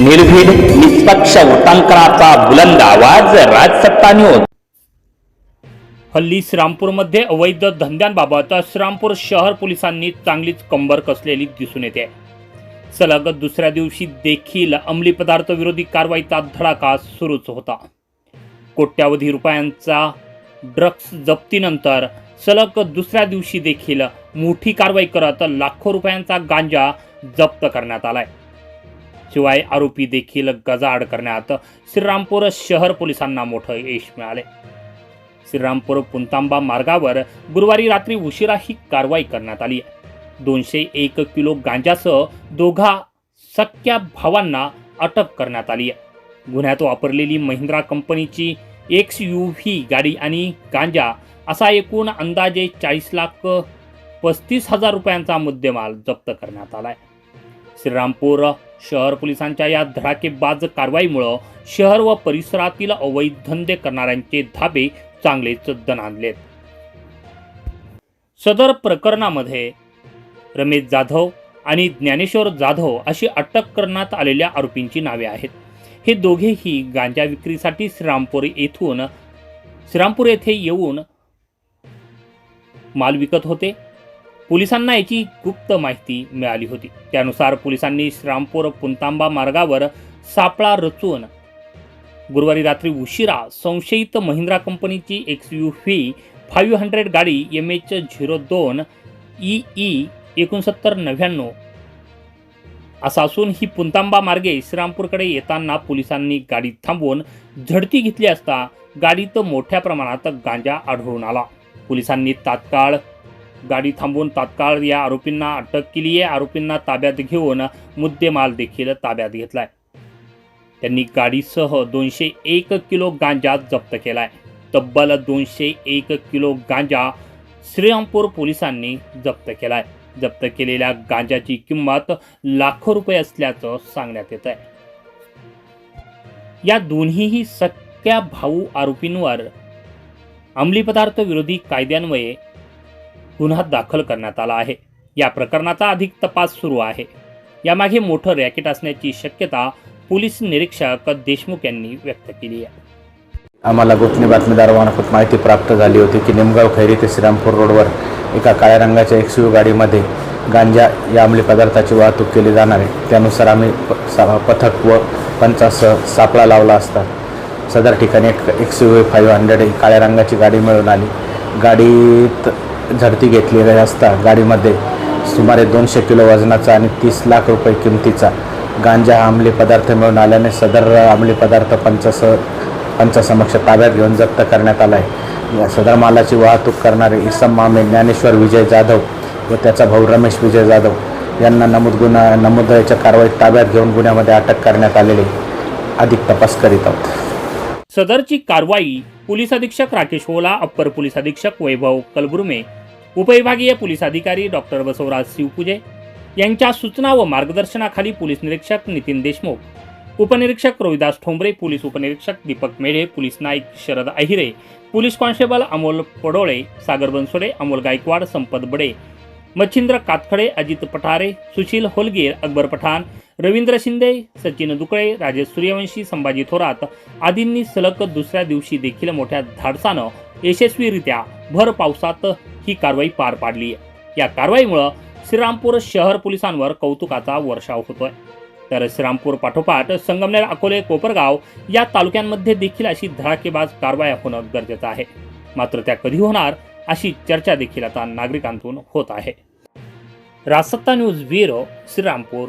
निर्भीड निष्पक्ष उटंकराचा बुलंद आवाज राजसत्ता न्यूज हल्ली श्रामपूरमध्ये अवैध धंद्यांबाबत श्रामपूर शहर पोलिसांनी चांगलीच कंबर कसलेली दिसून येते. सलग दुसऱ्या दिवशी देखील अंमली पदार्थ विरोधी कारवाईचा धडाका सुरूच होता. कोट्यावधी रुपयांचा ड्रग्स जप्तीनंतर सलग दुसऱ्या दिवशी देखील मोठी कारवाई करत लाखो रुपयांचा गांजा जप्त करण्यात आलाय. शिवाय आरोपी देखील गजाआड करण्यात श्रीरामपूर शहर पोलिसांना मोठं यश मिळाले. श्रीरामपूर पुंतांबा मार्गावर गुरुवारी रात्री उशिरा ही कारवाई करण्यात आली. दोनशे एक किलो गांजासह दोघा सख्या भावांना अटक करण्यात आली. आहे गुन्ह्यात वापरलेली महिंद्रा कंपनीची एक्स यू व्ही गाडी आणि गांजा असा एकूण अंदाजे चाळीस लाख पस्तीस हजार रुपयांचा मुद्देमाल जप्त करण्यात आला आहे श्रीरामपूर शहर पोलिसांच्या या धडाकेबाज कारवाईमुळं शहर व परिसरातील अवैध धंदे करणाऱ्यांचे धाबे चांगलेच दणाणलेत सदर प्रकरणामध्ये रमेश जाधव आणि ज्ञानेश्वर जाधव अशी अटक करण्यात आलेल्या आरोपींची नावे आहेत. हे दोघेही गांजा विक्रीसाठी श्रीरामपूर येथून श्रीरामपूर येथे येऊन माल विकत होते. पोलिसांना याची गुप्त माहिती मिळाली होती. त्यानुसार पोलिसांनी श्रामपूर पुंतांबा मार्गावर सापळा रचून गुरुवारी रात्री उशिरा संशयित महिंद्रा कंपनीची X U V five hundred गाडी एम एच झिरो दोन ई ई एकोणसत्तर नव्याण्णव असा असून ही पुंतांबा मार्गे श्रीरामपूरकडे येताना पोलिसांनी गाडी थांबवून झडती घेतली असता गाडीत मोठ्या प्रमाणात गांजा आढळून आला. पोलिसांनी तात्काळ गाडी थांबवून तात्काळ या आरोपींना अटक केली आहे. आरोपींना ताब्यात घेऊन मुद्देमाल देखील ताब्यात घेतलाय. त्यांनी गाडीसह दोनशे एक किलो गांजा जप्त केलाय. तब्बल दोनशे एक किलो गांजा श्रीरामपूर पोलिसांनी जप्त केलाय. जप्त केलेल्या गांजाची किंमत लाखो रुपये असल्याचं सांगण्यात येत आहे या दोन्हीही सख्या भाऊ आरोपींवर अंमली पदार्थ विरोधी कायद्यान्वये गुन्हा दाखल करण्यात आला आहे. या प्रकरणाचा अधिक तपास सुरू आहे. यामागे मोठं रॅकेट असण्याची शक्यता पोलीस निरीक्षक देशमुख यांनी व्यक्त केली आहे. आम्हाला गोपनीय बातमीदारामार्फत माहिती प्राप्त झाली होती की निमगाव खैरी ते श्रीरामपूर रोडवर एका काळ्या रंगाच्या एक्स यू गाडीमध्ये गांजा या अंमली पदार्थाची वाहतूक केली जाणार आहे. त्यानुसार आम्ही प पथक व पंचासह सापळा लावला असता. सदर ठिकाणी एक एक्स यू फाईव्ह हंड्रेड ही काळ्या रंगाची गाडी मिळून आली. गाडीत झडती घेतलेली असता गाडीमध्ये सुमारे दोनशे किलो वजनाचा आणि तीस लाख रुपये किमतीचा गांजा हा अंमली पदार्थ मिळून आल्याने सदर अंमली पदार्थ पंचस पंचासमक्ष ताब्यात घेऊन जप्त करण्यात आला आहे या सदर मालाची वाहतूक करणारे इसम मामे ज्ञानेश्वर विजय जाधव व त्याचा भाऊ रमेश विजय जाधव यांना नमूद गुन्हा नमूदच्या कारवाईत ताब्यात घेऊन गुन्ह्यामध्ये अटक करण्यात आलेली अधिक तपास करीत आहोत. सदरची कारवाई पोलीस अधीक्षक राकेश ओला अप्पर पोलीस अधीक्षक वैभव कलबुर्मे उपविभागीय पोलीस अधिकारी डॉक्टर बसवराज शिवपुजे यांच्या सूचना व मार्गदर्शनाखाली पोलीस निरीक्षक नितीन देशमुख उपनिरीक्षक रोहिदास ठोंबरे पोलीस उपनिरीक्षक Deepak Medhe police Naik Sharad Ahire police constable Amol Padole Sagar Bansode Amol Gaikwad Sampat Bade Machhindra Katkhade Ajit Pathare Sushil होलगीर Akbar Pathan Ravindra Shinde Sachin दुकळे Rajesh Suryavanshi Sambhaji Thorat आदींनी सलग दुसऱ्या दिवशी देखील मोठ्या धाडसानं यशस्वीरित्या भर पावसात ही कारवाई पार पाडली. आहे या कारवाईमुळं श्रीरामपूर शहर पोलिसांवर कौतुकाचा वर्षाव होतोय. तर श्रीरामपूर पाठोपाठ संगमनेर अकोले कोपरगाव या तालुक्यांमध्ये देखील अशी धडाकेबाज कारवाया होणं गरजेचं आहे. मात्र त्या कधी होणार अशी चर्चा देखील आता नागरिकांतून होत आहे. Rajsatta news bureau Shrirampur.